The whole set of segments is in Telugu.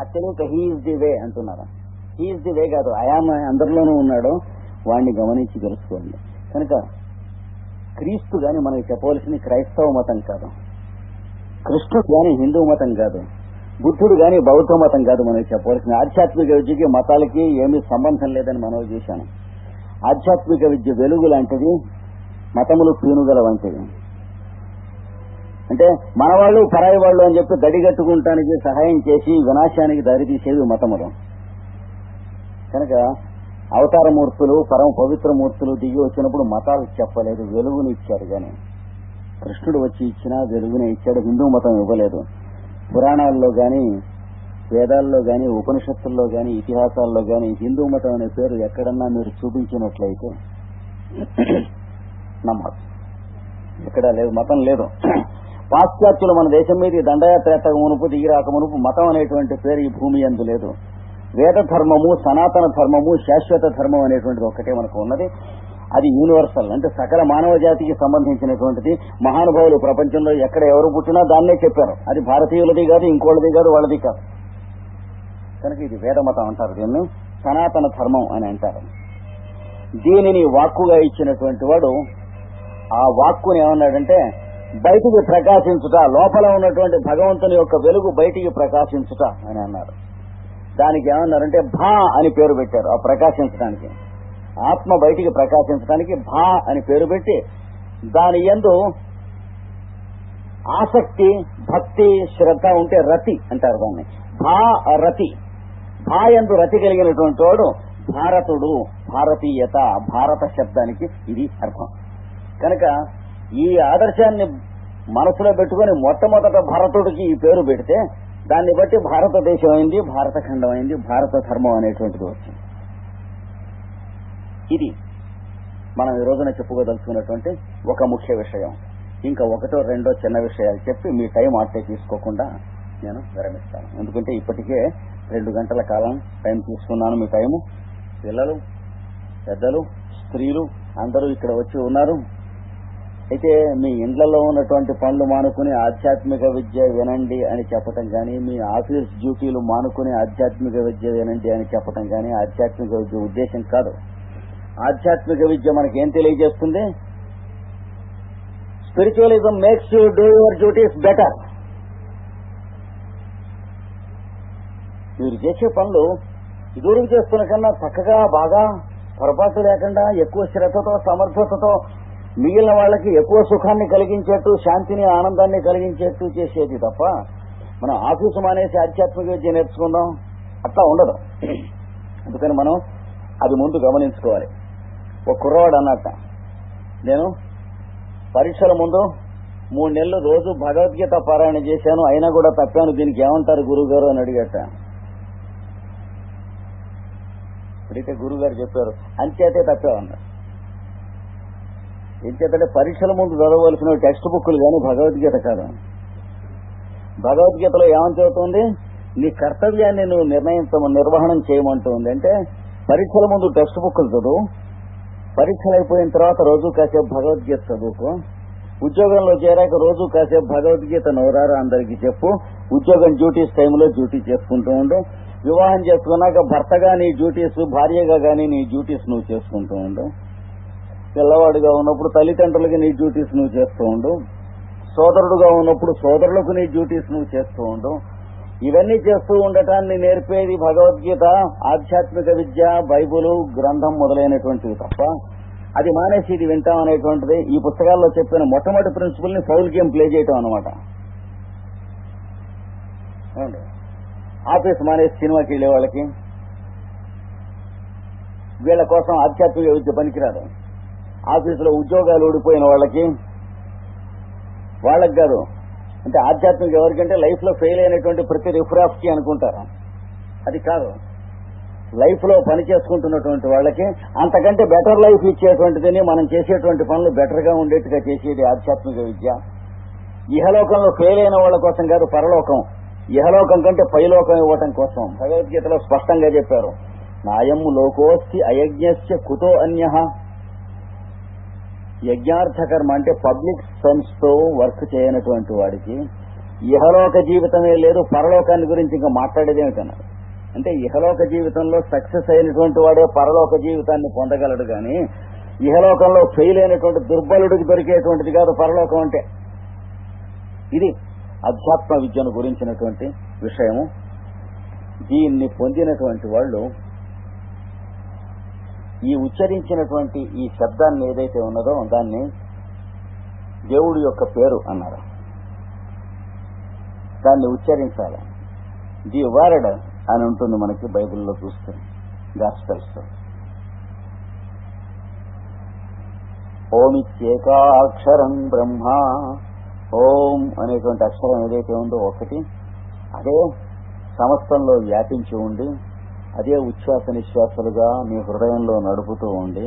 అది తెలియక హీఈస్ ది వే అంటున్నారు? హీఈస్ ది వే కాదు ఆయామ అందరిలోనూ ఉన్నాడు వాడిని గమనించి తెలుసుకోండి. కనుక క్రీస్తు గాని మనకి చెప్పవలసింది క్రైస్తవ మతం కాదు. కృష్ణుడు గాని హిందూ మతం కాదు. బుద్ధుడు గాని బౌద్ధ మతం కాదు మనకి చెప్పవలసింది. ఆధ్యాత్మిక విద్యకి మతాలకి ఏమీ సంబంధం లేదని మనం చూశాను. ఆధ్యాత్మిక విద్య వెలుగు లాంటిది మతములు పీనుగల వంటివి. అంటే మనవాళ్ళు పరాయి వాళ్ళు అని చెప్పి దడిగట్టుకుంటానికి సహాయం చేసి వినాశానికి దారితీసేవి మతములు. కనుక అవతార మూర్తులు పరమ పవిత్ర మూర్తులు దిగి వచ్చినప్పుడు మతాలు చెప్పలేదు వెలుగుని ఇచ్చారు కానీ. కృష్ణుడు వచ్చి ఇచ్చినా వెలుగునే ఇచ్చాడు హిందూ మతం ఇవ్వలేదు. పురాణాల్లో గాని వేదాల్లో గాని ఉపనిషత్తుల్లో గాని ఇతిహాసాల్లో గాని హిందూ మతం అనే పేరు ఎక్కడన్నా మీరు చూపించినట్లయితే నమ్మదు ఇక్కడ లేదు మతం లేదు. పాశ్చాత్యులు మన దేశం మీద దండయాత్ర మునుపు దిగి రాక మునుపు మతం అనేటువంటి పేరు ఈ భూమి ఎందు లేదు. వేద ధర్మము సనాతన ధర్మము శాశ్వత ధర్మం అనేటువంటిది ఒకటే మనకు ఉన్నది. అది యూనివర్సల్ అంటే సకల మానవ జాతికి సంబంధించినటువంటిది. మహానుభావులు ప్రపంచంలో ఎక్కడ ఎవరు పుట్టినా దాన్నే చెప్పారు. అది భారతీయులది కాదు ఇంకోళ్ళది కాదు వాళ్ళది కాదు. కనుక ఇది వేద మతం అంటారు దీన్ని. సనాతన ధర్మం అని అంటారు. దీనిని వాక్కుగా ఇచ్చినటువంటి వాడు ఆ వాక్కుని ఏమన్నాడంటే బయటికి ప్రకాశించుట లోపల ఉన్నటువంటి భగవంతుని యొక్క వెలుగు బయటికి ప్రకాశించుట అని అన్నారు. దానికి ఏమన్నారంటే భా అని పేరు పెట్టారు ఆ ప్రకాశించడానికి. ఆత్మ బయటికి ప్రకాశించడానికి భా అని పేరు పెట్టి దాని ఎందు ఆసక్తి భక్తి శ్రద్ధ ఉంటే రతి అంటారు దాన్ని. భా రతి. భా ఎందు రతి కలిగినటువంటి వాడు భారతుడు భారతీయత భారత శబ్దానికి ఇది అర్థం. కనుక ఈ ఆదర్శాన్ని మనసులో పెట్టుకుని మొట్టమొదట భారతుడికి ఈ పేరు పెడితే దాన్ని బట్టి భారతదేశం అయింది భారతఖండం అయింది భారత ధర్మం అనేటువంటిది వచ్చింది. ఇది మనం ఈ రోజున చెప్పుకోదలుచుకున్నటువంటి ఒక ముఖ్య విషయం. ఇంకా ఒకటో రెండో చిన్న విషయాలు చెప్పి మీ టైం ఆటే తీసుకోకుండా నేను విరమిస్తాను. ఎందుకంటే ఇప్పటికే రెండు గంటల కాలం టైం తీసుకున్నాను మీ టైము. పిల్లలు పెద్దలు స్త్రీలు అందరూ ఇక్కడ వచ్చి ఉన్నారు. అయితే మీ ఇండ్లలో ఉన్నటువంటి పనులు మానుకుని ఆధ్యాత్మిక విద్య వినండి అని చెప్పటం కానీ మీ ఆఫీస్ డ్యూటీలు మానుకుని ఆధ్యాత్మిక విద్య వినండి అని చెప్పటం కానీ ఆధ్యాత్మిక విద్య ఉద్దేశం కాదు. ఆధ్యాత్మిక విద్య మనకి ఏం తెలియజేస్తుంది? Spiritualism makes you do your duties better. మీరు చేసే పనులు ఇదివరకు చేస్తున్న కన్నా చక్కగా బాగా పొరపాటు లేకుండా ఎక్కువ శ్రద్ధతో సమర్థతతో మిగిలిన వాళ్ళకి ఎక్కువ సుఖాన్ని కలిగించేట్టు శాంతిని ఆనందాన్ని కలిగించేట్టు చేసేది తప్ప మనం ఆఫీసు మానేసి ఆధ్యాత్మిక విద్య నేర్చుకుందాం అట్లా ఉండదు. అందుకని మనం అది ముందు గమనించుకోవాలి. ఒక కుర్రవాడు అన్నట్ట నేను పరీక్షల ముందు మూడు నెలలు రోజు భగవద్గీత పారాయణ చేశాను అయినా కూడా తప్పాను దీనికి ఏమంటారు గురువు గారు అని అడిగట. అడిగితే గురుగారు చెప్పారు అంచేతే తప్పావన్నారు ఎంచేతంటే పరీక్షల ముందు చదవలసిన టెక్స్ట్ బుక్లు కానీ భగవద్గీత కాదు. భగవద్గీతలో ఏమని చెబుతుంది? నీ కర్తవ్యాన్ని నువ్వు నిర్ణయించ నిర్వహణం చేయమంటుంది అంటే పరీక్షల ముందు టెక్స్ట్ బుక్లు చదువు. పరీక్షలు అయిపోయిన తర్వాత రోజు కాసేపు భగవద్గీత చదువుకో. ఉద్యోగంలో చేరాక రోజు కాసేపు భగవద్గీత నోరారా అందరికి చెప్పు. ఉద్యోగం డ్యూటీస్ టైంలో డ్యూటీ చేసుకుంటూ ఉండు. వివాహం చేసుకున్నాక భర్తగా నీ డ్యూటీస్ భార్యగా గానీ నీ డ్యూటీస్ నువ్వు చేసుకుంటూ ఉండు. పిల్లవాడిగా ఉన్నప్పుడు తల్లిదండ్రులకి నీ డ్యూటీస్ నువ్వు చేస్తూ ఉండు. సోదరుడుగా ఉన్నప్పుడు సోదరులకు నీ డ్యూటీస్ నువ్వు చేస్తూ ఉండు. ఇవన్నీ చేస్తూ ఉండటాన్ని నేర్పేది భగవద్గీత ఆధ్యాత్మిక విద్య బైబుల్ గ్రంథం మొదలైనటువంటివి తప్ప. అది మానేసి ఇది వింటాం అనేటువంటిది ఈ పుస్తకాల్లో చెప్పిన మొట్టమొదటి ప్రిన్సిపల్ని ఫౌల్ గేమ్ ప్లే చేయటం అనమాట ఆఫీస్ మానేసి సినిమాకి వెళ్ళే వాళ్ళకి వీళ్ళ కోసం ఆధ్యాత్మిక విద్య పనికిరాదు. ఆఫీసులో ఉద్యోగాలు ఊడిపోయిన వాళ్ళకి వాళ్ళకి కాదు అంటే ఆధ్యాత్మిక ఎవరికంటే లైఫ్లో ఫెయిల్ అయినటువంటి ప్రతి రిఫ్రాఫ్కి అనుకుంటారు. అది కాదు. లైఫ్లో పని చేసుకుంటున్నటువంటి వాళ్ళకి అంతకంటే బెటర్ లైఫ్ ఇచ్చేటువంటిదని మనం చేసేటువంటి పనులు బెటర్గా ఉండేట్టుగా చేసేది ఆధ్యాత్మిక విద్య. ఇహలోకంలో ఫెయిల్ అయిన వాళ్ళ కోసం కాదు పరలోకం. ఇహలోకం కంటే పైలోకం ఇవ్వటం కోసం. భగవద్గీతలో స్పష్టంగా చెప్పారు. నాయం లోకోస్తి అయజ్ఞస్య కుతో అన్య యజ్ఞార్థ కర్మ అంటే పబ్లిక్ సర్వీస్తో వర్క్ చేయనటువంటి వాడికి ఇహలోక జీవితమే లేదు పరలోకాన్ని గురించి ఇంకా మాట్లాడేదేమిటన్నారు అంటే ఇహలోక జీవితంలో సక్సెస్ అయినటువంటి వాడే పరలోక జీవితాన్ని పొందగలడు కానీ ఇహలోకంలో ఫెయిల్ అయినటువంటి దుర్బలుడికి దొరికేటువంటిది కాదు పరలోకం అంటే. ఇది అధ్యాత్మ విద్యను గురించినటువంటి విషయము. దీన్ని పొందినటువంటి వాళ్ళు ఈ ఉచ్చరించినటువంటి ఈ శబ్దాన్ని ఏదైతే ఉన్నదో దాన్ని దేవుడి యొక్క పేరు అన్నారు. దాన్ని ఉచ్చరించాలి. ది వర్డ్ అని ఉంటుంది మనకి బైబిల్లో చూస్తే గాస్పెల్స్ ఓమిత్యేకాక్షరం బ్రహ్మ ఓం అనేటువంటి అక్షరం ఏదైతే ఉందో ఒకటి అదే సమస్తంలో వ్యాపించి ఉండి అదే ఉచ్ఛ్వాస నిశ్వాసాలుగా మీ హృదయంలో నడుపుతూ ఉండి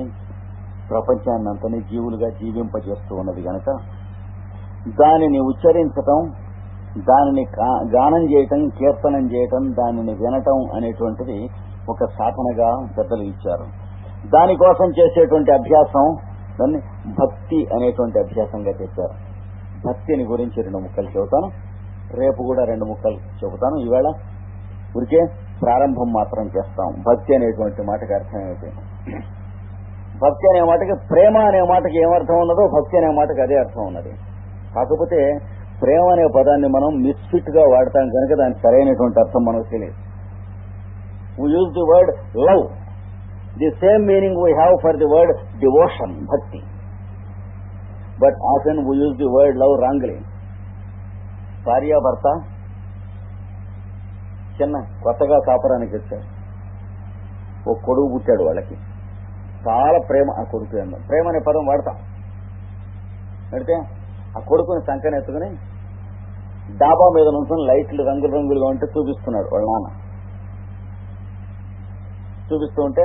ప్రపంచాన్ని అంతని జీవులుగా జీవింపజేస్తూ ఉన్నది గనక దానిని ఉచ్చరించటం దానిని గానం చేయటం కీర్తనం చేయటం దానిని వినటం అనేటువంటిది ఒక సాధనగా పెద్దలు ఇచ్చారు. దానికోసం చేసేటువంటి అభ్యాసం దాన్ని భక్తి అనేటువంటి అభ్యాసంగా చెప్పారు భక్తిని గురించి రెండు ముక్కలు చెబుతాను. రేపు కూడా రెండు ముక్కలు చెబుతాను. ఈవేళ ఊరికే ప్రారంభం మాత్రం చేస్తాం. భక్తి అనేటువంటి మాటకి అర్థం భక్తి అనే మాటకి ప్రేమ అనే మాటకి ఏమర్థం ఉన్నదో భక్తి అనే మాటకి అదే అర్థం ఉన్నది. కాకపోతే ప్రేమ అనే పదాన్ని మనం మిస్ఫిట్గా వాడతాం కనుక దానికి సరైనటువంటి అర్థం మనకు తెలియదు. We use the word love the same meaning we have for the word devotion bhakti. But often we use the word love wrongly భార్యాభర్త చిన్న కొత్తగా కాపురానికి వచ్చారు ఓ కొడుకు పుట్టాడు వాళ్ళకి. చాలా ప్రేమ ఆ కొడుకు అన్న ప్రేమ అనే పదం వాడతాం. పెడితే ఆ కొడుకుని సంకన ఎత్తుకుని డాబా మీద నుంచుని లైట్లు రంగులు రంగులుగా ఉంటే చూపిస్తున్నాడు వాళ్ళ నాన్న. చూపిస్తూ ఉంటే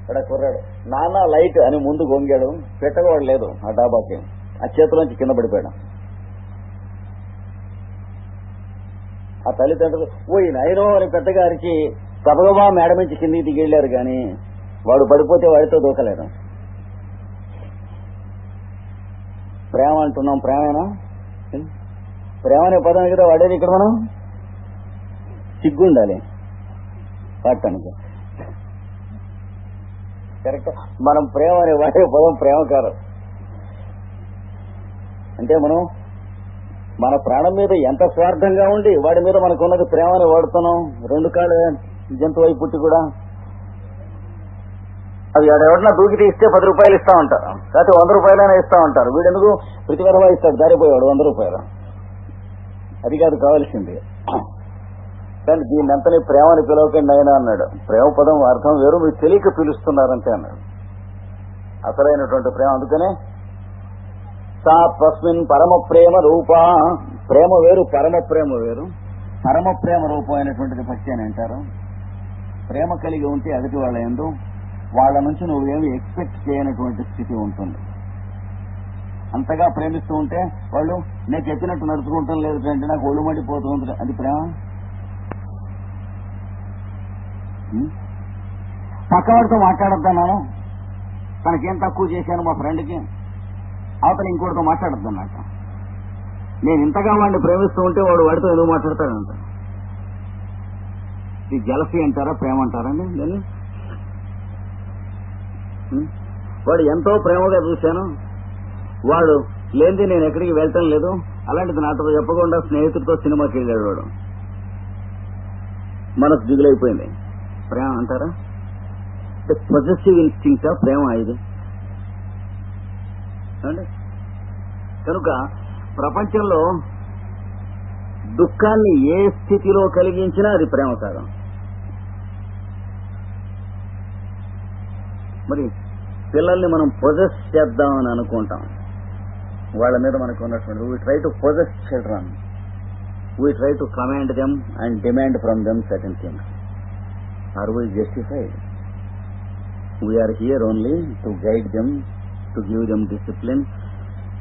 ఇక్కడ కుర్రాడు నాన్న లైట్ అని ముందు గొంగాడు. పెట్టగవాడు లేదు ఆ డాబాకి. ఆ చేతిలోంచి కింద పడిపోయాడు. ఆ తల్లిదండ్రులు ఓ ఈ నైరో అని పెద్దగారికి గబగబా మేడ నుంచి కిందికి దిగి వెళ్ళారు కానీ వాడు పడిపోతే వాడితో దూకలేరు ప్రేమ అంటున్నాం ప్రేమేనా? ప్రేమ అనే పదం కదా వాడేది ఇక్కడ మనం? సిగ్గుండాలి. వాడటానికి కరెక్ట్. మనం ప్రేమ అనే వాడే పదం ప్రేమ కాదు అంటే మనం మన ప్రాణం మీద ఎంత స్వార్థంగా ఉండి వాడి మీద మనకున్నది ప్రేమని వాడుతున్నాం? రెండు కాళ్ళు జంతువు అయి పుట్టి కూడా. అది ఎవడన్నా దూకి తీస్తే పది రూపాయలు ఇస్తా ఉంటారు లేకపోతే వంద రూపాయలైనా ఇస్తా ఉంటారు. వీడెందుకు ప్రతి వరవా ఇస్తాడు? దారిపోయాడు వంద రూపాయలు. అది కాదు కావాల్సింది. కానీ దీన్ని అంతనే ప్రేమని పిలవకండి ఆయన అన్నాడు. ప్రేమ పదం అర్థం వేరు. మీరు తెలియక పిలుస్తున్నారంటే అన్నాడు. అసలైనటువంటి ప్రేమ. అందుకనే తస్మిన్ పరమ ప్రేమ రూప. ప్రేమ వేరు పరమ ప్రేమ వేరు. పరమ ప్రేమ రూపం అయినటువంటిది భక్తి అని అంటారు. ప్రేమ కలిగి ఉంటే అదిటి వాళ్ళ ఎందు. వాళ్ళ నుంచి నువ్వేమి ఎక్స్పెక్ట్ చేయనటువంటి స్థితి ఉంటుంది. అంతగా ప్రేమిస్తూ ఉంటే వాళ్ళు నేను చెప్పినట్టు నడుచుకుంటాం లేదు అంటే నాకు ఒళ్ళు మండిపోతూ ఉంటుంది అది ప్రేమ? ఉం? పక్కవాడితో మాట్లాడొద్దన్నాను తనకేం తక్కువ చేశాను మా ఫ్రెండ్కి? అవతల ఇంకోటితో మాట్లాడద్దు అన్నట్టు నేను ఇంతగా వాడిని ప్రేమిస్తూ ఉంటే వాడు వాడితో ఎందుకు మాట్లాడతాడంట. ఇది జలసి అంటారా ప్రేమ అంటారండి దాన్ని? వాడు ఎంతో ప్రేమగా చూశాను. వాడు లేనిది నేను ఎక్కడికి వెళ్ళటం లేదు. అలాంటిది నాతో చెప్పకుండా స్నేహితుడితో సినిమాకి వెళ్ళాడు వాడు. మనసు దిగులైపోయింది ప్రేమ అంటారా? పొజెసివ్ ఇన్స్టింక్టా ప్రేమ ఇది. ఏమండి? కనుక ప్రపంచంలో దుఃఖాన్ని ఏ స్థితిలో కలిగించినా అది ప్రేమ కాదు మరి పిల్లల్ని మనం పొజెస్ చేద్దామని అనుకుంటాం. వాళ్ళ మీద మనకు ఉన్నటువంటి we try to possess children we try to command them and demand from them certain things are we justified we are here only to guide them to give them discipline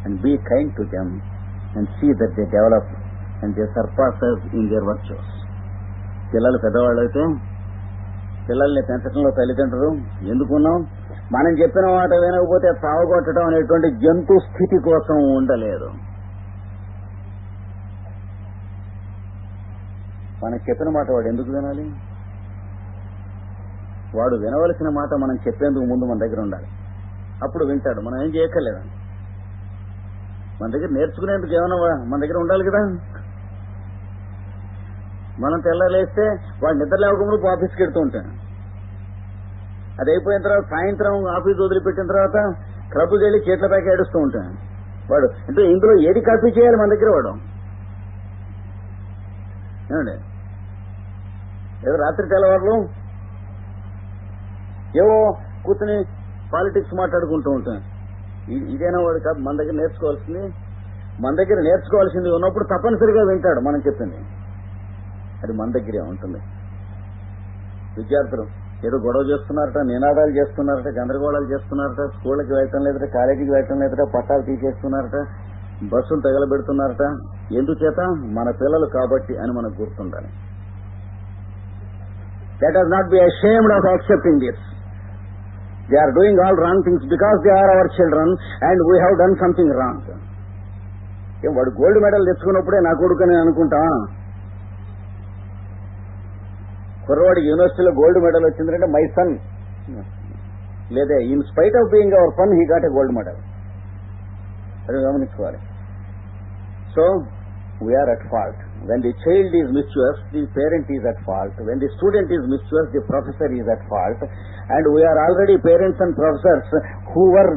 and be kind to them and see that they develop and they surpass us in their virtues. పిల్లలు పెద్దవాళ్ళు అయితే పిల్లల్ని పెంచడంలో తల్లిదండ్రులు ఎందుకున్నాం మనం చెప్పిన మాట వినకపోతే తావగొట్టడం అనేటువంటి జంతు స్థితి కోసం ఉండలేదు. మనం చెప్పిన మాట వాడు ఎందుకు వినాలి? వాడు వినవలసిన మాట మనం చెప్పేందుకు ముందు మన దగ్గర ఉండాలి. అప్పుడు వింటాడు. మనం ఏం చేయక్కర్లేదా. మన దగ్గర నేర్చుకునేందుకు ఏమైనా మన దగ్గర ఉండాలి కదా. మనం తెల్లలేస్తే వాడు నిద్ర లేవకుండా ఆఫీస్కి వెళ్తూ ఉంటాను అది అయిపోయిన తర్వాత సాయంత్రం ఆఫీస్ వదిలిపెట్టిన తర్వాత క్లబ్కి వెళ్ళి చేతుల పైకి ఏడుస్తూ ఉంటాను వాడు అంటే ఇందులో ఏది కాపీ చేయాలి మన దగ్గర వాడు? ఏమండి? ఏదో రాత్రి తెల్లవారులు? ఏవో కూర్చుని పాలిటిక్స్ మాట్లాడుకుంటూ ఉంటాం. ఇదేనా వాడు కాదు మన దగ్గర నేర్చుకోవాల్సింది. మన దగ్గర నేర్చుకోవాల్సింది ఉన్నప్పుడు తప్పనిసరిగా వింటాడు మనం చెప్పింది. అది మన దగ్గరే ఉంటుంది. విద్యార్థులు ఏదో గొడవ చేస్తున్నారట నినాదాలు చేస్తున్నారట గందరగోళాలు చేస్తున్నారట స్కూళ్ళకి వెళ్ళటం లేదట కాలేజీకి వెళ్ళటం లేదట పట్టాలు తీసేస్తున్నారట బస్సులు తగలబెడుతున్నారట. ఎందుచేత? మన పిల్లలు కాబట్టి అని మనకు గుర్తుండాలి. Let us not be ashamed of accepting this they are doing all wrong things because they are our children and we have done something wrong వాడు గోల్డ్ మెడల్ తెచ్చుకున్నప్పుడే నా కొడుకు అని అనుకుంటా? కుర్రవాడికి యూనివర్సిటీలో గోల్డ్ మెడల్ వచ్చిందంటే మై సన్ లేదా in spite of being our fun he got a gold medal అది గమనించుకోవాలి. So we are at fault When the child child mischievous, the parent is at fault. Fault the student student mischievous, the professor is at fault. Fault and are already parents and professors who were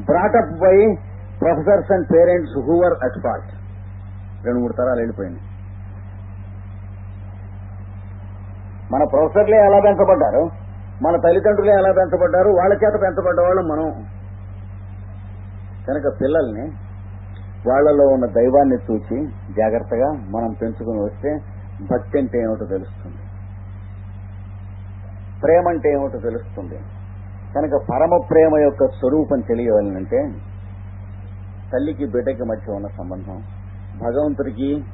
brought up by professors and parents who were at fault రెండు మూడు తరాలు వెళ్ళిపోయింది. మన ప్రొఫెసర్లే ఎలా పెంచబడ్డారు? మన తల్లిదండ్రులే ఎలా పెంచబడ్డారు? వాళ్ళ చేత పెంచబడ్డ వాళ్ళు మనం. కనుక పిల్లల్ని వాళ్ళలో ఉన్న దైవాన్ని చూసి జాగ్రత్తగా మనం పెంచుకుని వస్తే భక్తి అంటే ఏమిటో తెలుస్తుంది. ప్రేమ అంటే ఏమిటో తెలుస్తుంది. కనుక పరమ ప్రేమ యొక్క స్వరూపం తెలియాలంటే తల్లికి బిడ్డకి మధ్య ఉన్న సంబంధం భగవంతుడికి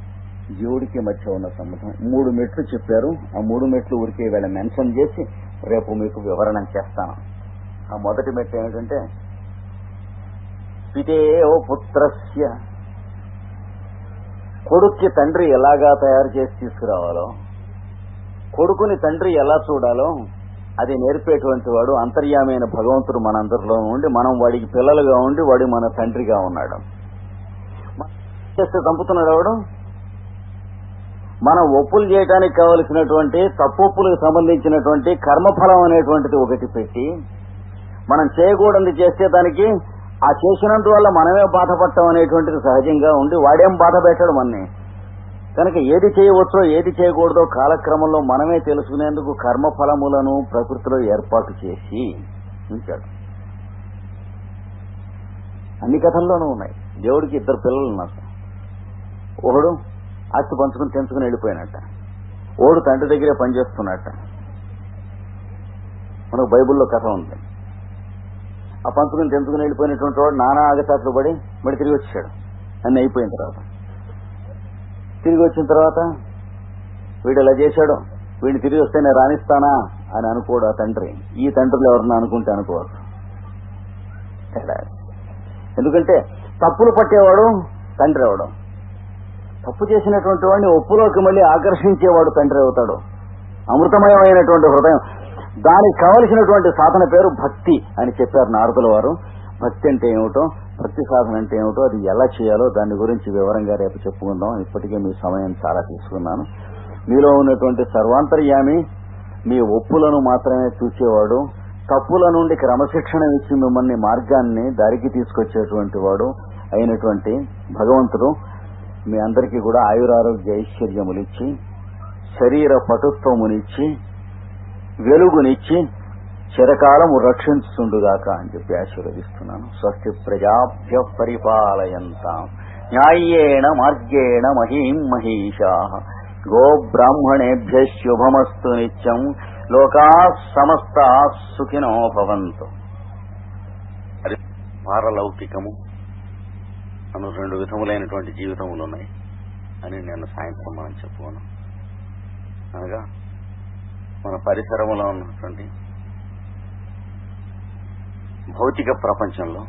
జీవుడికి మధ్య ఉన్న సంబంధం. మూడు మెట్లు చెప్పారు. ఆ మూడు మెట్లు ఊరికే వేళ మెన్షన్ చేసి రేపు మీకు వివరణ చేస్తాను. ఆ మొదటి మెట్టు ఏమిటంటే పితేవ పుత్రస్య. కొడుక్కి తండ్రి ఎలాగా తయారు చేసి తీసుకురావాలో కొడుకుని తండ్రి ఎలా చూడాలో అది నేర్పేటువంటి వాడు అంతర్యామైన భగవంతుడు మనందరిలో ఉండి మనం వాడికి పిల్లలుగా ఉండి వాడు మన తండ్రిగా ఉన్నాడు. చేస్తే చంపుతున్నాడు వాడు? మనం ఒప్పులు చేయడానికి కావలసినటువంటి తప్పొప్పులకు సంబంధించినటువంటి కర్మఫలం అనేటువంటిది ఒకటి పెట్టి మనం చేయకూడదు చేస్తే దానికి ఆ చేసినందు వల్ల మనమే బాధపడటం అనేటువంటిది సహజంగా ఉండి వాడేం బాధ పెట్టాడు మనని. కనుక ఏది చేయవచ్చో ఏది చేయకూడదో కాలక్రమంలో మనమే తెలుసుకునేందుకు కర్మఫలములను ప్రకృతిలో ఏర్పాటు చేసి ఉంచాడు. అన్ని కథల్లోనూ ఉన్నాయి. దేవుడికి ఇద్దరు పిల్లలు ఉన్నారు. ఒకడు ఆస్తి పంచుకుని తెంచుకుని వెళ్ళిపోయినట్ట. ఓడు తండ్రి దగ్గరే పనిచేస్తున్నట్ట మనకు బైబిల్లో కథ ఉంది. ఆ పంచుకుని తెంచుకుని వెళ్ళిపోయినటువంటి వాడు నానా ఆగచాట్లు పడి మళ్ళీ తిరిగి వచ్చాడు. అన్ని అయిపోయిన తర్వాత. తిరిగి వచ్చిన తర్వాత వీడు ఇలా చేశాడు. వీడిని తిరిగి వస్తే నేను రాణిస్తానా అని అనుకోడు ఆ తండ్రి. ఈ తండ్రులు ఎవరన్నా అనుకుంటే అనుకోవచ్చు ఎందుకంటే తప్పులు పట్టేవాడు తండ్రి అవడం. తప్పు చేసినటువంటి వాడిని ఒప్పులోకి మళ్ళీ ఆకర్షించేవాడు తండ్రి అవుతాడు. అమృతమయమైనటువంటి హృదయం. దానికి కావలసినటువంటి సాధన పేరు భక్తి అని చెప్పారు నారదుల వారు. భక్తి అంటే ఏమిటో భక్తి సాధన అంటే ఏమిటో అది ఎలా చేయాలో దాని గురించి వివరంగా రేపు చెప్పుకుందాం. ఇప్పటికే మీ సమయం చాలా తీసుకున్నాను. మీలో ఉన్నటువంటి సర్వాంతర్యామి మీ ఒప్పులను మాత్రమే చూసేవాడు. తప్పుల నుండి క్రమశిక్షణ ఇచ్చి మిమ్మల్ని మార్గాన్ని దారికి తీసుకొచ్చేటువంటి వాడు అయినటువంటి భగవంతుడు. మీ అందరికీ కూడా ఆయురారోగ్య ఐశ్వర్యములిచ్చి శరీర పటుత్వమునిచ్చి వెలుగునిచ్చి చిరకాలము రక్షించుండుగాక అని చెప్పి ఆశీర్వదిస్తున్నాను. స్వస్తి ప్రజాభ్య పరిపాలయంతాం. న్యాయేణ మార్గేణ మహీం మహిషా. గో బ్రాహ్మణేభ్య శుభమస్తు నిత్యం. లోకా సమస్త సుఖినో భవంతు. పారలౌకికము అను రెండు విధములైనటువంటి జీవితములు ఉన్నాయి అని నేను సాయంత్రం మనం చెప్పుకున్నాను అనగా మన పరిసరంలో ఉన్నటువంటి భౌతిక ప్రపంచంలో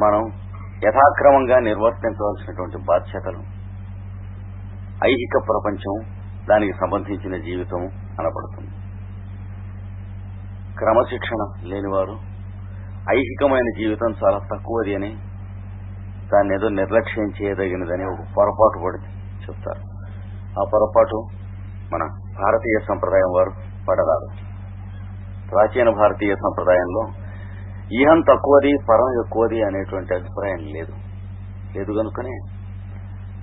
మనం యథాక్రమంగా నిర్వర్తించవలసినటువంటి బాధ్యతలు ఐహిక ప్రపంచం దానికి సంబంధించిన జీవితం అనబడుతుంది. క్రమశిక్షణ లేనివారు ఐహికమైన జీవితం చాలా తక్కువది అని దాన్ని ఏదో నిర్లక్ష్యం చేయదగినదని ఒక పొరపాటు పడి చెప్తారు. ఆ పొరపాటు మన భారతీయ సంప్రదాయం వారు పడరాదు. ప్రాచీన భారతీయ సంప్రదాయంలో ఈహం తక్కువది పరం ఎక్కువది అనేటువంటి అభిప్రాయం లేదు. లేదు కనుకనే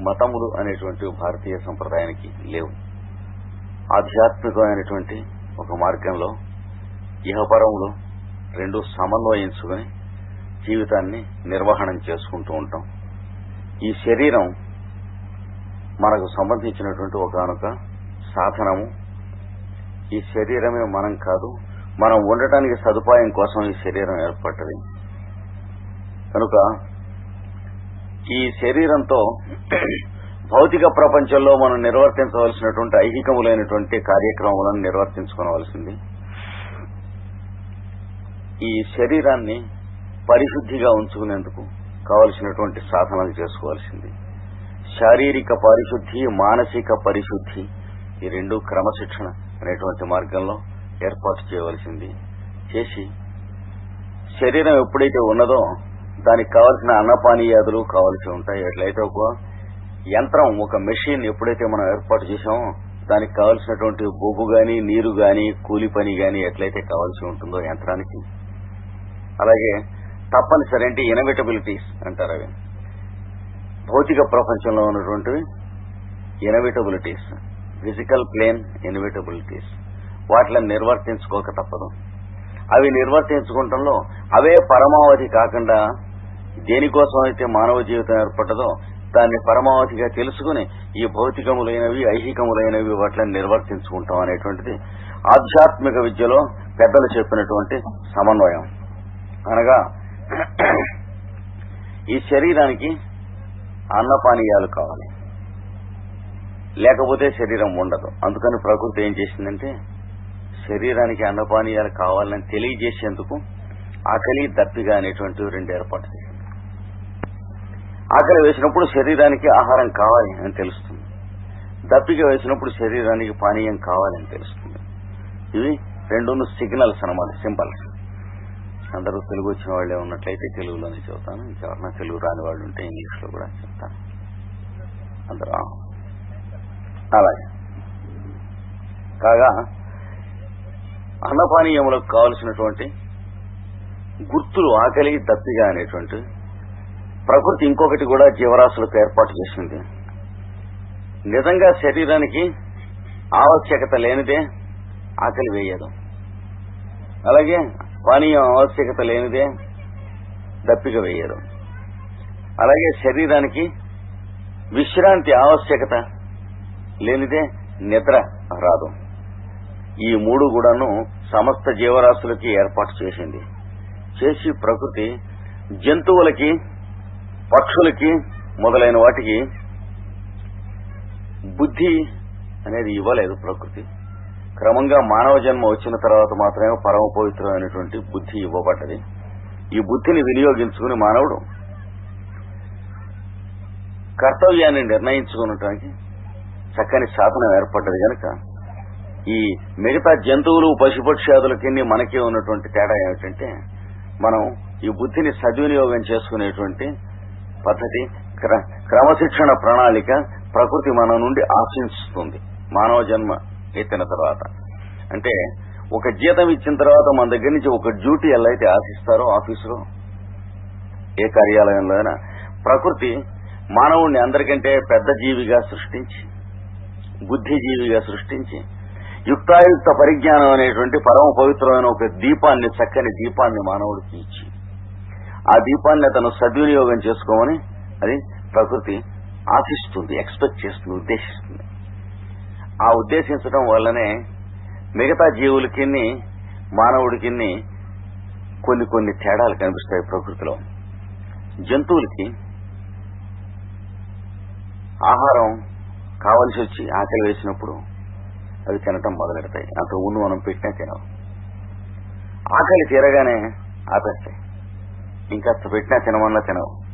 మతములు అనేటువంటి భారతీయ సంప్రదాయానికి లేవు. ఆధ్యాత్మికమైనటువంటి ఒక మార్గంలో ఇహపరములు రెండు సమన్వయించుకుని జీవితాన్ని నిర్వహణం చేసుకుంటూ ఉంటాం. ఈ శరీరం మనకు సంబంధించినటువంటి ఒకనొక సాధనము. ఈ శరీరమే మనం కాదు మనం ఉండటానికి సదుపాయం కోసం ఈ శరీరం ఏర్పడ్డది. కనుక ఈ శరీరంతో భౌతిక ప్రపంచంలో మనం నిర్వర్తించవలసినటువంటి ఐహికములైనటువంటి కార్యక్రమాలను నిర్వర్తించుకోవలసింది. ఈ శరీరాన్ని పరిశుద్ధిగా ఉంచుకునేందుకు కావలసినటువంటి సాధనలు చేసుకోవాల్సింది. శారీరక పరిశుద్ధి మానసిక పరిశుద్ధి ఈ రెండు క్రమశిక్షణ అనేటువంటి మార్గంలో ఏర్పాటు చేయవలసింది. చేసి శరీరం ఎప్పుడైతే ఉన్నదో దానికి కావలసిన అన్నపానీయాదులు కావలసి ఉంటాయి. ఎట్లయితే ఒక యంత్రం ఒక మెషిన్ ఎప్పుడైతే మనం ఏర్పాటు చేసామో దానికి కావలసినటువంటి బొగ్గు గాని నీరు గాని కూలి పని గాని ఎట్లయితే కావాల్సి ఉంటుందో యంత్రానికి. అలాగే తప్పనిసరి అంటే ఇనవిటబిలిటీస్ అంటారు అవి. భౌతిక ప్రపంచంలో ఉన్నటువంటివి ఇనవిటబిలిటీస్ ఫిజికల్ ప్లేన్ ఇన్విటబిలిటీస్ వాటిని నిర్వర్తించుకోక తప్పదు. అవి నిర్వర్తించుకుంటంలో అవే పరమావధి కాకుండా దేనికోసం అయితే మానవ జీవితం ఏర్పడ్డదో దాన్ని పరమావధిగా తెలుసుకుని ఈ భౌతికములైనవి ఐహికములైనవి వాటిని నిర్వర్తించుకుంటాం అనేటువంటిది ఆధ్యాత్మిక విద్యలో పెద్దలు చెప్పినటువంటి సమన్వయం. అనగా ఈ శరీరానికి అన్నపానీయాలు కావాలి. లేకపోతే శరీరం ఉండదు. అందుకని ప్రకృతి ఏం చేసిందంటే శరీరానికి అన్నపానీయాలు కావాలని తెలియజేసేందుకు ఆకలి దప్పిగా అనేటువంటి రెండు ఏర్పాటు చేసింది. ఆకలి వేసినప్పుడు శరీరానికి ఆహారం కావాలి అని తెలుస్తుంది. దప్పిక వేసినప్పుడు శరీరానికి పానీయం కావాలని తెలుస్తుంది. ఇవి రెండు సిగ్నల్స్ అనమాట సింబల్స్. అందరూ తెలుగు వచ్చిన వాళ్ళే ఉన్నట్లయితే తెలుగులోనే చెబుతాను. ఇంకెవరన్నా తెలుగు రాని వాళ్ళు ఉంటే ఇంగ్లీష్లో కూడా చెప్తాను. అందరూ అలాగే. కాగా అన్నపానీయములకు కావలసినటువంటి గుర్తులు ఆకలి దప్పిగా అనేటువంటి ప్రకృతి ఇంకొకటి కూడా జీవరాశులకు ఏర్పాటు చేసింది. నిజంగా శరీరానికి ఆవశ్యకత లేనిదే ఆకలి వేయదు. అలాగే పానీయం ఆవశ్యకత లేనిదే దప్పిక వేయదు అలాగే శరీరానికి విశ్రాంతి ఆవశ్యకత లేనిదే నిద్ర రాదు. ఈ మూడు కూడాను సమస్త జీవరాశులకి ఏర్పాటు చేసింది. చేసి ప్రకృతి జంతువులకి పక్షులకి మొదలైన వాటికి బుద్ధి అనేది ఇవ్వలేదు ప్రకృతి. క్రమంగా మానవ జన్మ వచ్చిన తర్వాత మాత్రమే పరమ పవిత్రమైనటువంటి బుద్ధి ఇవ్వబడ్డది. ఈ బుద్ధిని వినియోగించుకుని మానవుడు కర్తవ్యాన్ని నిర్ణయించుకునటానికి చక్కని సాధనం ఏర్పడ్డది కనుక ఈ మిగతా జంతువులు పశుపక్షాదులకి మనకే ఉన్నటువంటి తేడా ఏమిటంటే మనం ఈ బుద్ధిని సద్వినియోగం చేసుకునేటువంటి పద్ధతి క్రమశిక్షణ ప్రణాళిక ప్రకృతి మన నుండి ఆశిస్తుంది మానవ జన్మ ఎత్తిన తర్వాత. అంటే ఒక జీతం ఇచ్చిన తర్వాత మన దగ్గర నుంచి ఒక డ్యూటీ ఎలా అయితే ఆశిస్తారో ఆఫీసులో ఏ కార్యాలయంలో అయినా ప్రకృతి మానవుణ్ణి అందరికంటే పెద్ద జీవిగా సృష్టించి బుద్ధిజీవిగా సృష్టించి యుక్తాయుక్త పరిజ్ఞానం అనేటువంటి పరమ పవిత్రమైన ఒక దీపాన్ని చక్కని దీపాన్ని మానవుడికి ఇచ్చి ఆ దీపాన్ని అతను సద్వినియోగం చేసుకోమని అది ప్రకృతి ఆశిస్తుంది ఎక్స్పెక్ట్ చేస్తుంది ఉద్దేశిస్తుంది. ఆ ఉద్దేశించడం వల్లనే మిగతా జీవులకి మానవుడికి కొన్ని కొన్ని తేడాలు కనిపిస్తాయి ప్రకృతిలో. జంతువులకి ఆహారం కావలసి వచ్చి ఆకలి వేసినప్పుడు అవి తినటం మొదలెడతాయి. అంత ముందు మనం పెట్టినా తినవు. ఆకలి తీరగానే ఆపేస్తాయి. ఇంకా పెట్టినా తినమన్నా తినవు.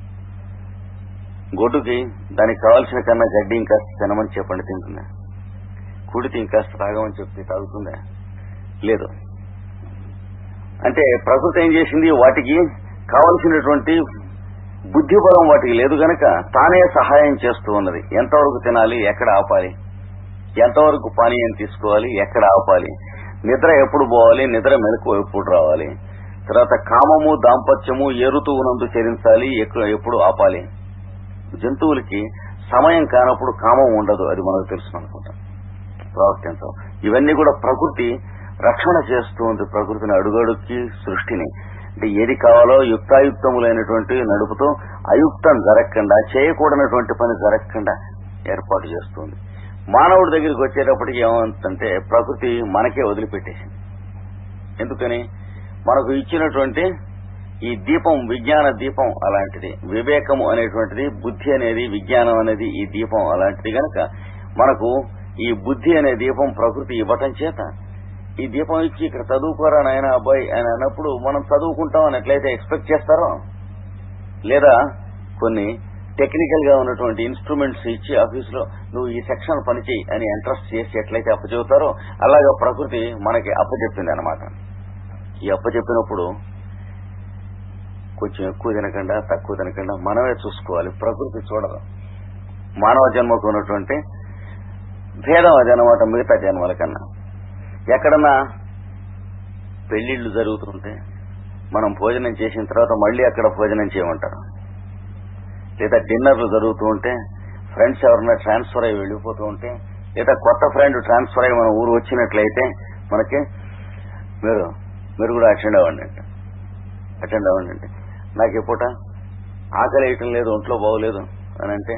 గొడ్డుకి దానికి కావాల్సిన కన్నా గడ్డి ఇంకా తినమని చెప్పండి తింటుందా? కుడితే ఇంకా తాగమని చెప్తే తాగుతుందా? లేదు. అంటే ప్రకృతి ఏం చేసింది? వాటికి కావలసినటువంటి బుద్ధిబలం వాటికి లేదు గనక తానే సహాయం చేస్తూ ఉన్నది. ఎంతవరకు తినాలి? ఎక్కడ ఆపాలి? ఎంతవరకు పానీయం తీసుకోవాలి? ఎక్కడ ఆపాలి? నిద్ర ఎప్పుడు పోవాలి? నిద్ర మెలకు ఎప్పుడు రావాలి? తర్వాత కామము దాంపత్యము ఏ ఋతువునందు చెరించాలి ఎప్పుడు ఆపాలి? జంతువులకి సమయం కానప్పుడు కామం ఉండదు. అది మనకు తెలుసు అనుకుంటాం. ప్రవర్తించం. ఇవన్నీ కూడా ప్రకృతి రక్షణ చేస్తూ ఉంది. ప్రకృతిని అడుగడుక్కి సృష్టిని. అంటే ఏది కావాలో యుక్తాయుక్తములైనటువంటి నడుపుతూ అయుక్తం జరగకుండా చేయకూడనటువంటి పని జరగకుండా ఏర్పాటు చేస్తుంది. మానవుడి దగ్గరికి వచ్చేటప్పటికి ఏమవుతుందంటే ప్రకృతి మనకే వదిలిపెట్టేసింది. ఎందుకని? మనకు ఇచ్చినటువంటి ఈ దీపం విజ్ఞాన దీపం అలాంటిది వివేకము అనేటువంటిది బుద్ధి అనేది విజ్ఞానం అనేది ఈ దీపం అలాంటిది గనక మనకు ఈ బుద్ధి అనే దీపం ప్రకృతి ఇవ్వటం చేత ఈ దీపం ఇచ్చి ఇక్కడ చదువుకోరా నాయన అబ్బాయి అని అన్నప్పుడు మనం చదువుకుంటాం అని ఎట్లయితే ఎక్స్పెక్ట్ చేస్తారో? లేదా కొన్ని టెక్నికల్గా ఉన్నటువంటి ఇన్స్ట్రుమెంట్స్ ఇచ్చి ఆఫీసులో నువ్వు ఈ సెక్షన్ పనిచేయి అని ఎంట్రస్ట్ చేసి ఎట్లయితే అప్పచెబుతారో అలాగా ప్రకృతి మనకి అప్పచెప్పింది అనమాట ఈ అప్పచెప్పినప్పుడు కొంచెం ఎక్కువ తినకుండా తక్కువ తినకుండా మనమే చూసుకోవాలి. ప్రకృతి చూడదు. మానవ జన్మకు ఉన్నటువంటి భేదం అదనమాట మిగతా జన్మల కన్నా. ఎక్కడన్నా పెళ్ళిళ్ళు జరుగుతుంటే మనం భోజనం చేసిన తర్వాత మళ్ళీ అక్కడ భోజనం చేయమంటారు. లేదా డిన్నర్లు జరుగుతూ ఉంటే ఫ్రెండ్స్ ఎవరన్నా ట్రాన్స్ఫర్ అయ్యి వెళ్ళిపోతూ ఉంటే లేదా కొత్త ఫ్రెండ్ ట్రాన్స్ఫర్ అయ్యి మన ఊరు వచ్చినట్లయితే మనకి మీరు మీరు కూడా అటెండ్ అవ్వండి అంటే. అటెండ్ అవ్వండి అంటే నాకు ఎప్పుట ఆకలి వేయటం లేదు ఒంట్లో బాగోలేదు అని అంటే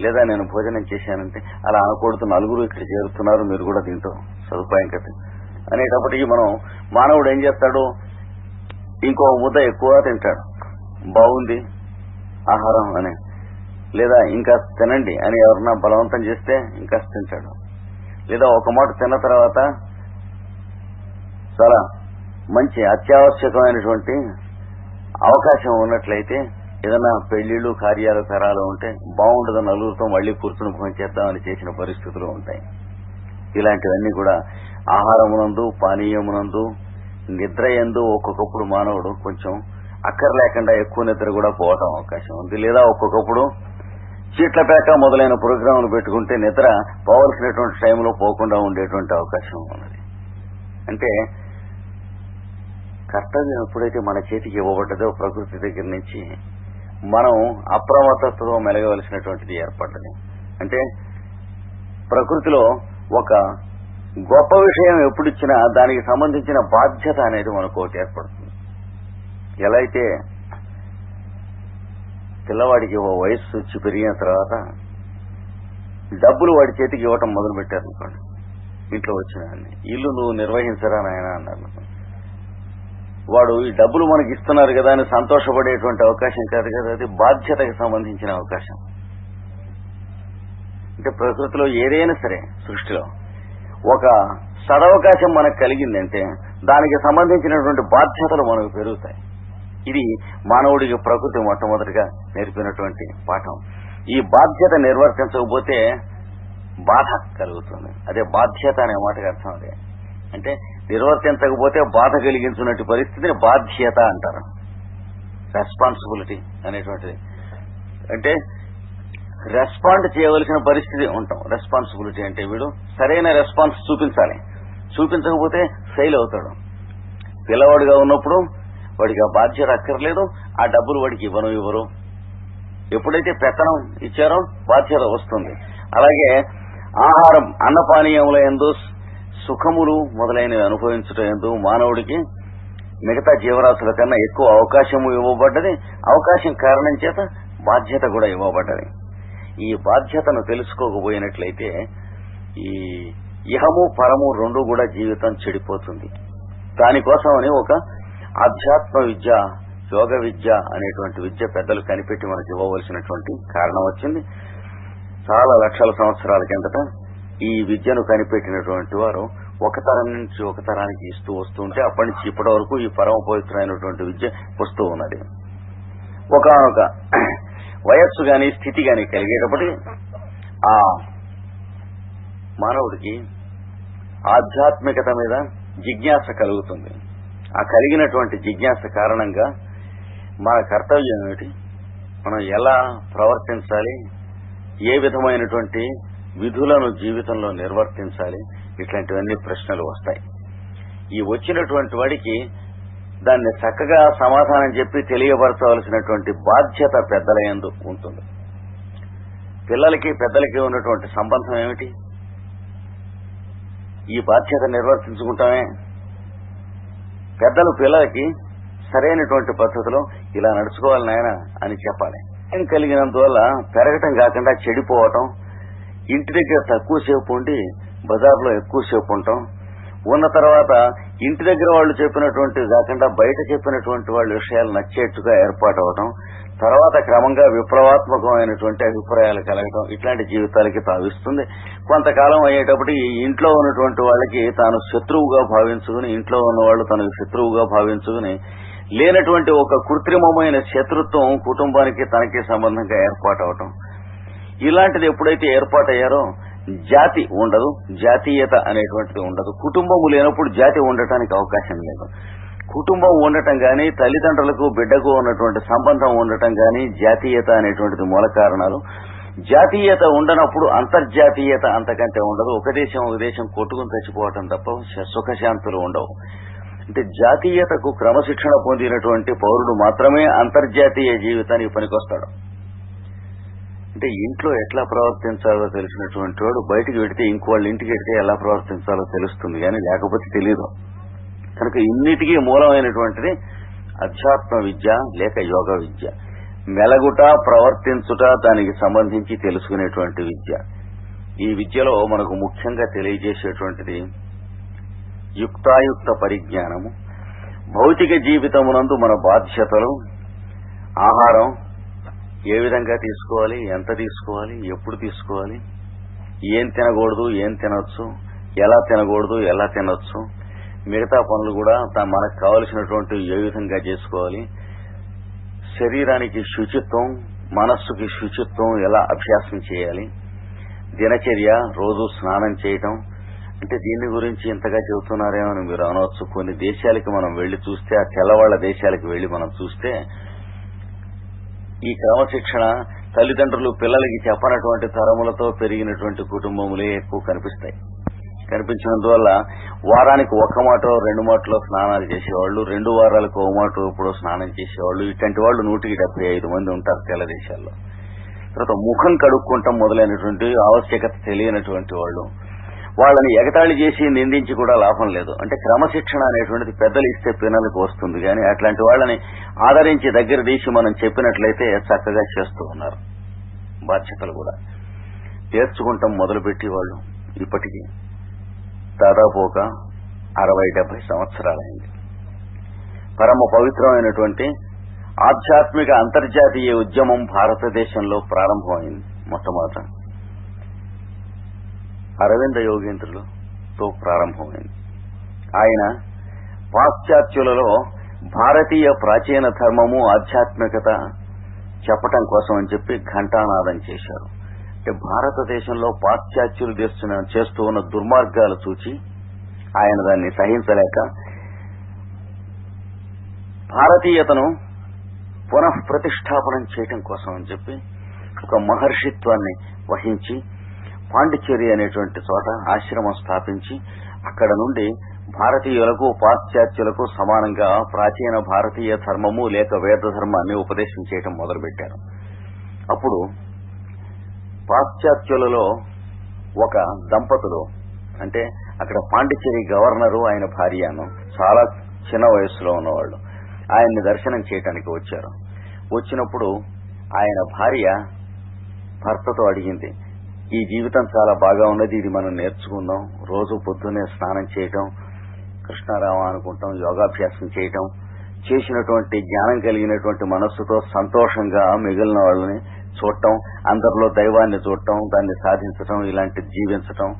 లేదా నేను భోజనం చేశానంటే అలా అనకూడదు నలుగురు ఇక్కడ చేరుతున్నారు మీరు కూడా దీంతో. సదుపాయం కట్టి అనేటప్పటికీ మనం మానవుడు ఏం చేస్తాడు? ఇంకో ముద్ద ఎక్కువ తింటాడు. బాగుంది ఆహారం అని. లేదా ఇంకా తినండి అని ఎవరన్నా బలవంతం చేస్తే ఇంకా తింటాడు. లేదా ఒక మాట తిన్న తర్వాత చాలా మంచి అత్యావశ్యకమైనటువంటి అవకాశం ఉన్నట్లయితే ఏదైనా పెళ్ళిళ్ళు కార్యాలు తరాలు ఉంటే బాగుండదు నలుగురితో మళ్ళీ కూర్చుని భోజనం చేద్దామని చేసిన పరిస్థితులు ఉంటాయి. ఇలాంటివన్నీ కూడా ఆహారమునందు పానీయమునందు నిద్ర ఎందు ఒక్కొక్కప్పుడు మానవుడు కొంచెం అక్కర్లేకుండా ఎక్కువ నిద్ర కూడా పోవటం అవకాశం ఉంది. లేదా ఒక్కొక్కప్పుడు చీట్ల పేక మొదలైన ప్రోగ్రాంలు పెట్టుకుంటే నిద్ర పోవలసినటువంటి టైంలో పోకుండా ఉండేటువంటి అవకాశం ఉన్నది. అంటే కర్తవ్యం ఎప్పుడైతే మన చేతికి ఇవ్వబడ్డదో ప్రకృతి దగ్గర నుంచి మనం అప్రమత్తతతో మెలగవలసినటువంటిది ఏర్పడ్డది. అంటే ప్రకృతిలో ఒక గొప్ప విషయం ఎప్పుడు ఇచ్చినా దానికి సంబంధించిన బాధ్యత అనేది మనకు ఒకటి ఏర్పడుతుంది. ఎలా అయితే పిల్లవాడికి ఓ వయస్సు వచ్చి పెరిగిన తర్వాత డబ్బులు వాడి చేతికి ఇవ్వటం మొదలు పెట్టారు అనుకోండి. ఇంట్లో వచ్చిన ఇల్లు నువ్వు నిర్వహించరా నాయన అన్నారు వాడు ఈ డబ్బులు మనకి ఇస్తున్నారు కదా అని సంతోషపడేటువంటి అవకాశం కాదు కదా అది బాధ్యతకి సంబంధించిన అవకాశం. అంటే ప్రకృతిలో ఏదైనా సరే సృష్టిలో ఒక సదవకాశం మనకు కలిగిందంటే దానికి సంబంధించినటువంటి బాధ్యతలు మనకు పెరుగుతాయి. ఇది మానవుడికి ప్రకృతి మొట్టమొదటిగా నేర్పినటువంటి పాఠం. ఈ బాధ్యత నిర్వర్తించకపోతే బాధ కలుగుతుంది. అదే బాధ్యత అనే మాటకు అర్థం అదే. అంటే నిర్వర్తించకపోతే బాధ కలిగించినట్టు పరిస్థితిని బాధ్యత అంటారు. రెస్పాన్సిబిలిటీ అనేటువంటిది. అంటే రెస్పాండ్ చేయవలసిన పరిస్థితి ఉంటాం. రెస్పాన్సిబిలిటీ అంటే వీడు సరైన రెస్పాన్స్ చూపించాలి. చూపించకపోతే ఫెయిల్ అవుతాడు. పిల్లవాడిగా ఉన్నప్పుడు వాడికి ఆ బాధ్యత అక్కర్లేదు ఆ డబ్బులు వాడికి ఇవ్వను ఇవ్వరు. ఎప్పుడైతే పెత్తనం ఇచ్చారో బాధ్యత వస్తుంది. అలాగే ఆహారం అన్నపానీయముల ఎందు సుఖములు మొదలైనవి అనుభవించడం ఎందు మానవుడికి మిగతా జీవరాశుల కన్నా ఎక్కువ అవకాశము ఇవ్వబడ్డది. అవకాశం కారణం చేత బాధ్యత కూడా ఇవ్వబడ్డది. ఈ బాధ్యతను తెలుసుకోకపోయినట్లయితే ఈ ఇహము పరము రెండు కూడా జీవితం చెడిపోతుంది. దానికోసమని ఒక ఆధ్యాత్మ విద్య యోగ విద్య అనేటువంటి విద్య పెద్దలు కనిపెట్టి మనకి ఇవ్వవలసినటువంటి కారణం వచ్చింది. చాలా లక్షల సంవత్సరాల కిందట ఈ విద్యను కనిపెట్టినటువంటి వారు ఒక తరం నుంచి ఒక తరానికి ఇస్తూ వస్తూ ఉంటే అప్పటి నుంచి ఇప్పటి వరకు ఈ పరమ పవిత్రమైనటువంటి విద్య వస్తూ ఉన్నది. ఒకనొక వయస్సు గాని స్థితి గాని కలిగేటప్పటికి ఆ మానవుడికి ఆధ్యాత్మికత మీద జిజ్ఞాస కలుగుతుంది. ఆ కలిగినటువంటి జిజ్ఞాస కారణంగా మన కర్తవ్యం ఏమిటి? మనం ఎలా ప్రవర్తించాలి? ఏ విధమైనటువంటి విధులను జీవితంలో నిర్వర్తించాలి? ఇట్లాంటివన్నీ ప్రశ్నలు వస్తాయి. ఈ వచ్చినటువంటి వాడికి దాన్ని చక్కగా సమాధానం చెప్పి తెలియపరచవలసినటువంటి బాధ్యత పెద్దల యందు ఉంటుంది. పిల్లలకి పెద్దలకి ఉన్నటువంటి సంబంధం ఏమిటి? ఈ బాధ్యత నిర్వర్తించుకుంటామే. పెద్దలు పిల్లలకి సరైనటువంటి పద్ధతిలో ఇలా నడుచుకోవాలి నాయన అని చెప్పాలి. టైం కలిగినందువల్ల పెరగటం కాకుండా చెడిపోవటం ఇంటి దగ్గర తక్కువసేపు ఉండి బజార్లో ఎక్కువసేపు ఉండటం ఉన్న తర్వాత ఇంటి దగ్గర వాళ్ళు చెప్పినటువంటి కాకుండా బయట చెప్పినటువంటి వాళ్ళ విషయాలు నచ్చేట్టుగా ఏర్పాటవటం తర్వాత క్రమంగా విప్లవాత్మకమైనటువంటి అభిప్రాయాలు కలగటం ఇట్లాంటి జీవితాలకి తావిస్తుంది. కొంతకాలం అయ్యేటప్పటికి ఇంట్లో ఉన్నటువంటి వాళ్ళకి తాను శత్రువుగా భావించుకుని ఇంట్లో ఉన్న వాళ్ళు తనకు శత్రువుగా భావించుకుని లేనటువంటి ఒక కృత్రిమమైన శత్రుత్వం కుటుంబానికి తనకి సంబంధంగా ఏర్పాటవటం. ఇలాంటిది ఎప్పుడైతే ఏర్పాటయ్యారో జాతి ఉండదు జాతీయత అనేటువంటిది ఉండదు. కుటుంబము లేనప్పుడు జాతి ఉండటానికి అవకాశం లేదు. కుటుంబం ఉండటం గాని తల్లిదండ్రులకు బిడ్డకు ఉన్నటువంటి సంబంధం ఉండటం గాని జాతీయత అనేటువంటిది మూల కారణాలు. జాతీయత ఉండనప్పుడు అంతర్జాతీయత అంతకంటే ఉండదు. ఒక దేశం ఒక దేశం కొట్టుకుని చచ్చిపోవటం తప్ప సుఖశాంతులు ఉండవు. అంటే జాతీయతకు క్రమశిక్షణ పొందినటువంటి పౌరుడు మాత్రమే అంతర్జాతీయ జీవితానికి పనికొస్తాడు. అంటే ఇంట్లో ఎట్లా ప్రవర్తించాలో తెలిసినటువంటి వాడు బయటికి వెడితే ఇంకో వాళ్ళ ఇంటికి వెడితే ఎలా ప్రవర్తించాలో తెలుస్తుంది కానీ లేకపోతే తెలియదు కనుక ఇన్నిటికీ మూలమైనటువంటిది అధ్యాత్మ విద్య లేక యోగ విద్య. మెలగుట ప్రవర్తించుట దానికి సంబంధించి తెలుసుకునేటువంటి విద్య. ఈ విద్యలో మనకు ముఖ్యంగా తెలియజేసేటువంటిది యుక్తాయుక్త పరిజ్ఞానము భౌతిక జీవితమునందు మన బాధ్యతలు ఆహారం ఏ విధంగా తీసుకోవాలి ఎంత తీసుకోవాలి ఎప్పుడు తీసుకోవాలి ఏం తినకూడదు ఏం తినొచ్చు ఎలా తినకూడదు ఎలా తినొచ్చు మిగతా పనులు కూడా మనకు కావలసినటువంటి ఏ విధంగా చేసుకోవాలి శరీరానికి శుచిత్వం మనస్సుకి శుచిత్వం ఎలా అభ్యాసం చేయాలి దినచర్య రోజు స్నానం చేయటం అంటే దీని గురించి ఇంతగా చెబుతున్నారేమో అని మీరు అనవచ్చు. కొన్ని దేశాలకి మనం వెళ్ళి చూస్తే ఆ తెల్లవాళ్ళ దేశాలకు వెళ్ళి మనం చూస్తే ఈ క్రమశిక్షణ తల్లిదండ్రులు పిల్లలకి చెప్పనటువంటి తరములతో పెరిగినటువంటి కుటుంబములే ఎక్కువ కనిపిస్తాయి. కనిపించినందువల్ల వారానికి ఒక మాటలో రెండు మాటలో స్నానాలు చేసేవాళ్ళు రెండు వారాలకు ఒక మాట ఇప్పుడు స్నానం చేసేవాళ్ళు ఇట్లాంటి వాళ్ళు నూటికి డెబ్బై ఐదు మంది ఉంటారు తెల్ల దేశాల్లో. తర్వాత ముఖం కడుక్కుంటాం మొదలైనటువంటి ఆవశ్యకత తెలియనటువంటి వాళ్ళు వాళ్ళని ఎగతాళి చేసి నిందించి కూడా లాభం లేదు. అంటే క్రమశిక్షణ అనేటువంటిది పెద్దలు ఇస్తే పిల్లలకు వస్తుంది కానీ అట్లాంటి వాళ్ళని ఆదరించి దగ్గర తీసి మనం చెప్పినట్లయితే చక్కగా చేస్తూ ఉన్నారు. బాధ్యతలు కూడా. తీర్చుకుంటాం మొదలుపెట్టి వాళ్ళు ఇప్పటికీ. దాదాపు ఒక అరవై డెబ్బై సంవత్సరాలైంది. పరమ పవిత్రమైనటువంటి ఆధ్యాత్మిక అంతర్జాతీయ ఉద్యమం భారతదేశంలో ప్రారంభమైంది మొట్టమొదట. అరవింద యోగేంద్రులతో ప్రారంభమైంది. ఆయన పాశ్చాత్యులలో భారతీయ ప్రాచీన ధర్మము ఆధ్యాత్మికత చెప్పటం కోసం అని చెప్పి ఘంటానాదం చేశారు. అంటే భారతదేశంలో పాశ్చాత్యులు చేస్తున్న చేస్తూ ఉన్న దుర్మార్గాలు చూచి ఆయన దాన్ని సహించలేక భారతీయతను పునః ప్రతిష్టాపనం చేయటం కోసం అని చెప్పి ఒక మహర్షిత్వాన్ని వహించి పాండిచ్చేరి అనేటువంటి చోట ఆశ్రమం స్థాపించి అక్కడ నుండి భారతీయులకు పాశ్చాత్యులకు సమానంగా ప్రాచీన భారతీయ ధర్మము లేక వేద ధర్మాన్ని ఉపదేశం చేయటం మొదలుపెట్టారు. అప్పుడు పాశ్చాత్యులలో ఒక దంపతులు అంటే అక్కడ పాండిచ్చేరి గవర్నరు ఆయన భార్యను చాలా చిన్న వయస్సులో ఉన్నవాళ్ళు ఆయన్ని దర్శనం చేయటానికి వచ్చారు. వచ్చినప్పుడు ఆయన భార్య భర్తతో అడిగింది ఈ జీవితం చాలా బాగా ఉన్నది. ఇది మనం నేర్చుకుందాం. రోజు పొద్దున్నే స్నానం చేయటం కృష్ణారామ అనుకుంటాం యోగాభ్యాసం చేయటం చేసినటువంటి జ్ఞానం కలిగినటువంటి మనస్సుతో సంతోషంగా మిగిలిన వాళ్ళని చూడటం అందరిలో దైవాన్ని చూడటం దాన్ని సాధించటం ఇలాంటి జీవించటం.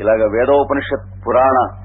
ఇలాగ వేదోపనిషత్ పురాణ